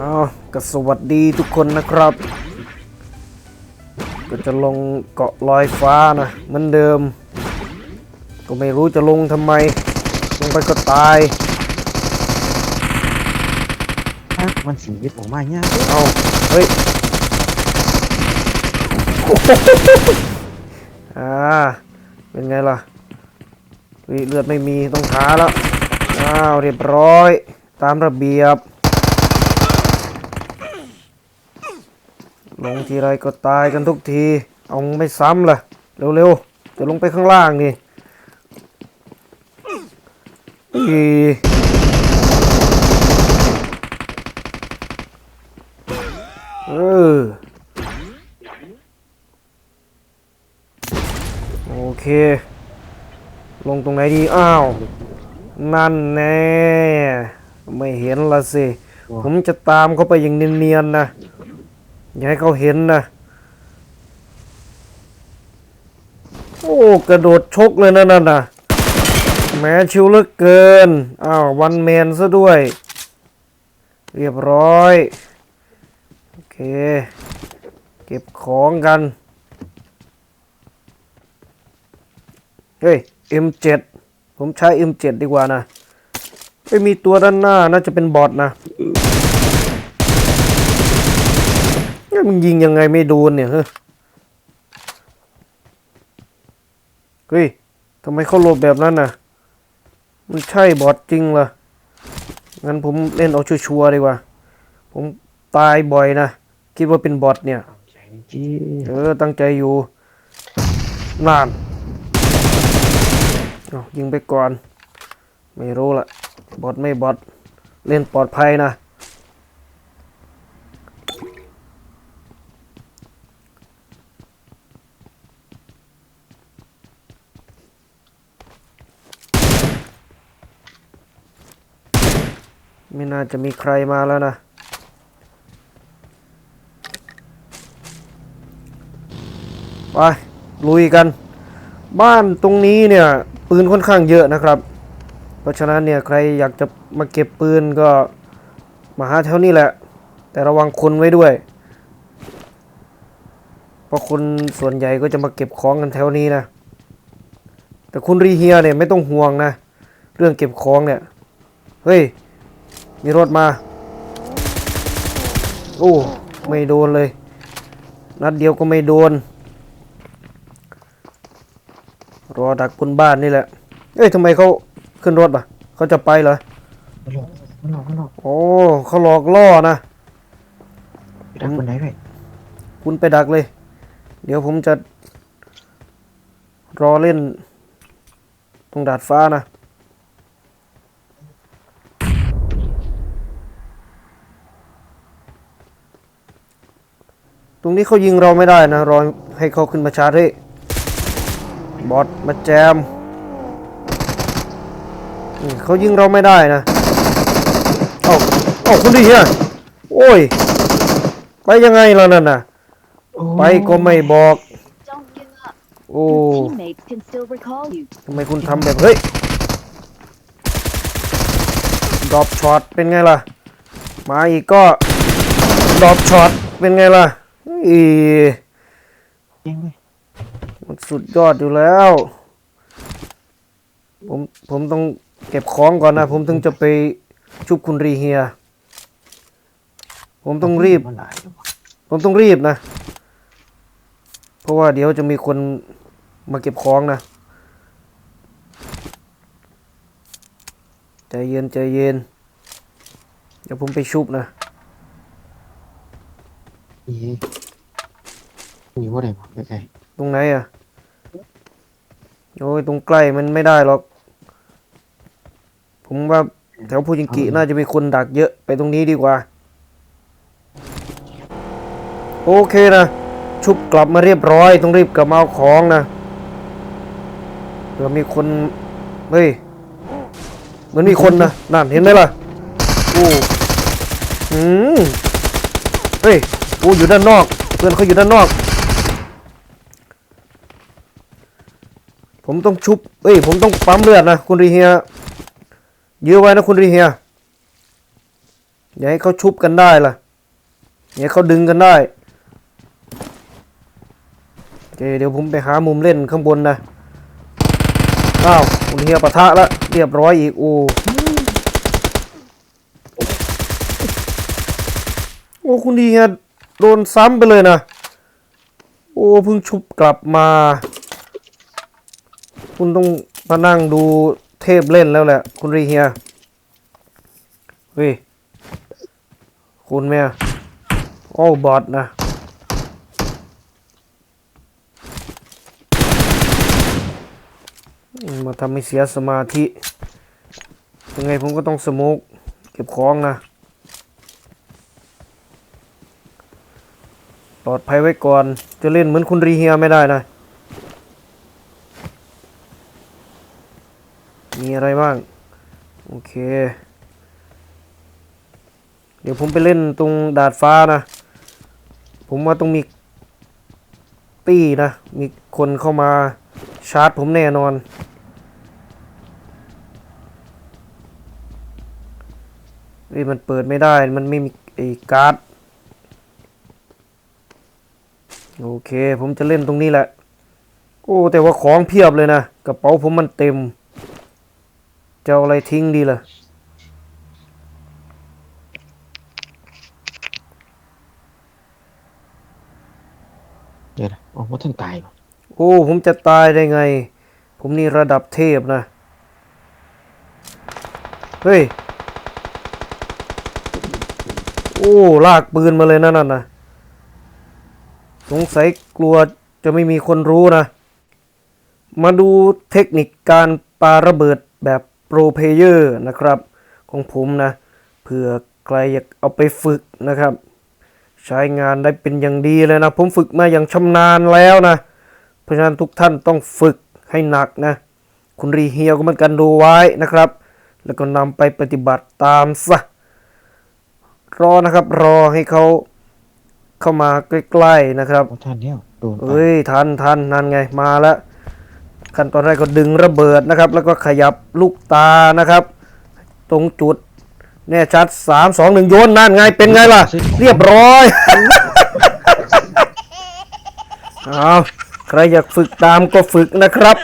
อ้าวก็สวัสดีทุกคนนะครับ ก็จะลงเกาะลอยฟ้านะเหมือนเดิม ก็ไม่รู้จะลงทำไม ลงไปก็ตายอะมันสีวิตออกมาเนี่ยเอาเฮ้ยอ่าเป็นไงล่ะวิเลือดไม่มีต้องหาแล้วอ้าวเรียบร้อย ตามระเบียบ ลงทีไรก็ตายกันทุกที เอาไม่ซ้ำล่ะ เร็วๆ จะลงไปข้างล่างนี่อีเออ โอเค ลงตรงไหนดี อ้าว นั่นแน่ไม่เห็นละสิ ผมจะตามเขาไปอย่างเนียนๆนะ อย่าให้เขาเห็นนะ โอ้ กระโดดชกเลยนะนั่นน่ะแม้ชิวเลือเกิน อ้าววันแมนซะด้วย เรียบร้อย โอเค เก็บของกัน เฮ้ย M7 ผมใช้ M7 ดีกว่านะไม่มีตัวด้านหน้าน่าจะเป็นบอทนะเฮ้ย มันยิงยังไงไม่โดนเนี่ยเฮ้ยเฮ้ยทำไมเขาหลบแบบนั้นน่ะ มันใช่บอทจริงเหรอ งั้นผมเล่นเอาชัวร์ๆดีกว่า ผมตายบ่อยนะ คิดว่าเป็นบอทเนี่ยใช่จริงเออ ตั้งใจอยู่นานเอายิงไปก่อน ไม่รู้ละบอทไม่บอทเล่นปลอดภัยนะ ไม่น่าจะมีใครมาแล้วนะไปลุยกัน บ้านตรงนี้เนี่ย ปืนค่อนข้างเยอะนะครับ เพราะฉะนั้นเนี่ยใครอยากจะมาเก็บปืนก็มาหาแถวนี้แหละ แต่ระวังคนไว้ด้วย เพราะคนส่วนใหญ่ก็จะมาเก็บของกันแถวนี้นะ แต่คุณรีเฮียเนี่ยไม่ต้องห่วงนะ เรื่องเก็บของเนี่ย เฮ้ย มีรถมา โอ้ ไม่โดนเลย นัดเดียวก็ไม่โดน รอดักบนบ้านนี่แหละ เอ้ยทำไมเขาขึ้นรถป่ะเขาจะไปเหรอมันหลอกมันหลอกมันหลอกโอ้เขาหลอกล่อนะไปดักคนไหนด้วยคุณไปดักเลย เดี๋ยวผมจะ รอเล่น ตรงดาดฟ้านะ รงนี้เขายิงเราไม่ได้นะรอให้เขาขึ้นมาชาร์จให้บอสมาแจมอืมเขายิงเราไม่ได้นะเอาเอาคุณดิเฮียโอ้ย ไปยังไงล่ะนั่นน่ะโอ้ไปก็ไม่บอก Don't give up. โอ้ Your teammates can still recall you. ทำไมคุณทำแบบเฮ้ยดรอปช็อตเป็นไงล่ะ มาอีกก็ดรอปช็อตเป็นไงล่ะ เอีจริงเลยมันสุดยอดอยู่แล้ว ผมผมต้องเก็บของก่อนนะ ผมถึงจะไปชุบคุณรีเฮีย ผมต้องรีบ มันหลายแล้ววะผมต้องรีบนะ เพราะว่าเดี๋ยวจะมีคนมาเก็บของนะ ใจเย็นใจเย็น เดี๋ยวผมไปชุบนะ อี มีว่าอะไรวะใกล้ตรงไหนอะ โอ้ย ตรงใกล้มันไม่ได้หรอก ผมว่าแถวพูจิงกิน่าจะมีคนดักเยอะไปตรงนี้ดีกว่า โอเคนะ ชุบกลับมาเรียบร้อย ต้องรีบกลับมาเอาของนะเผื่อมีคน เฮ้ย เหมือนมีคนนะนั่นเห็นไหมล่ะโอ้หืมเฮ้ยกูอยู่ด้านนอก เพื่อนเขาอยู่ด้านนอก ผมต้องชุบ เอ้ย ผมต้องปั๊มเลือดนะคุณรีเฮียยื้อไว้นะคุณรีเฮียอย่าให้เขาชุบกันได้ล่ะอย่าให้เขาดึงกันได้โอเคเดี๋ยวผมไปหามุมเล่นข้างบนนะอ้าวคุณเฮียปะทะละเรียบร้อยอีกโอ้โอ้คุณเฮียโดนซ้ำไปเลยนะ โอ้เพิ่งชุบกลับมา คุณต้องมานั่งดูเทพเล่นแล้วแหละ คุณรีเฮียเฮ้ยคุณแม่โอ้บอทนะมาทำให้เสียสมาธิ ยังไงผมก็ต้องสโมกเก็บของนะ ปลอดภัยไว้ก่อน จะเล่นเหมือนคุณรีเฮียไม่ได้นะ อะไรบ้าง โอเค เดี๋ยวผมไปเล่นตรงดาดฟ้านะ ผมว่าต้องมีตี้นะ มีคนเข้ามาชาร์จผมแน่นอนเฮ้ยมันเปิดไม่ได้ มันไม่มีไอ้การ์ด โอเค ผมจะเล่นตรงนี้แหละ โอ้ แต่ว่าของเพียบเลยนะ กระเป๋าผมมันเต็ม จะเอาอะไรทิ้งดีล่ะ เดี๋ยวนะโอ้ว่าท่านตายป่ะโอ้ ผมจะตายได้ไง ผมนี่ระดับเทพนะ เฮ้ย โอ้ ลากปืนมาเลยนั่นน่ะสงสัยกลัวจะไม่มีคนรู้นะ มาดูเทคนิคการปาระเบิดแบบ โปรเพลเยอร์นะครับ ของผมนะเผื่อใครอยากเอาไปฝึกนะครับ ใช้งานได้เป็นอย่างดีเลยนะ ผมฝึกมาอย่างชำนาญแล้วนะ เพราะฉะนั้นทุกท่านต้องฝึกให้หนักนะ คุณรีเฮียก็เหมือนกันดูไว้นะครับ แล้วก็นำไปปฏิบัติตามซะรอนะครับรอให้เขาเข้ามาใกล้ๆนะครับว่าท่านเนี่ยโดนไปเอ้ยทันทันนั่นไงมาแล้ว ขั้นตอนแรกก็ดึงระเบิดนะครับ แล้วก็ขยับลูกตานะครับ ตรงจุดแน่ชัดสามสองหนึ่งโยนนั่นไงเป็นไงล่ะ เรียบร้อยเอาใครอยากฝึกตามก็ฝึกนะครับ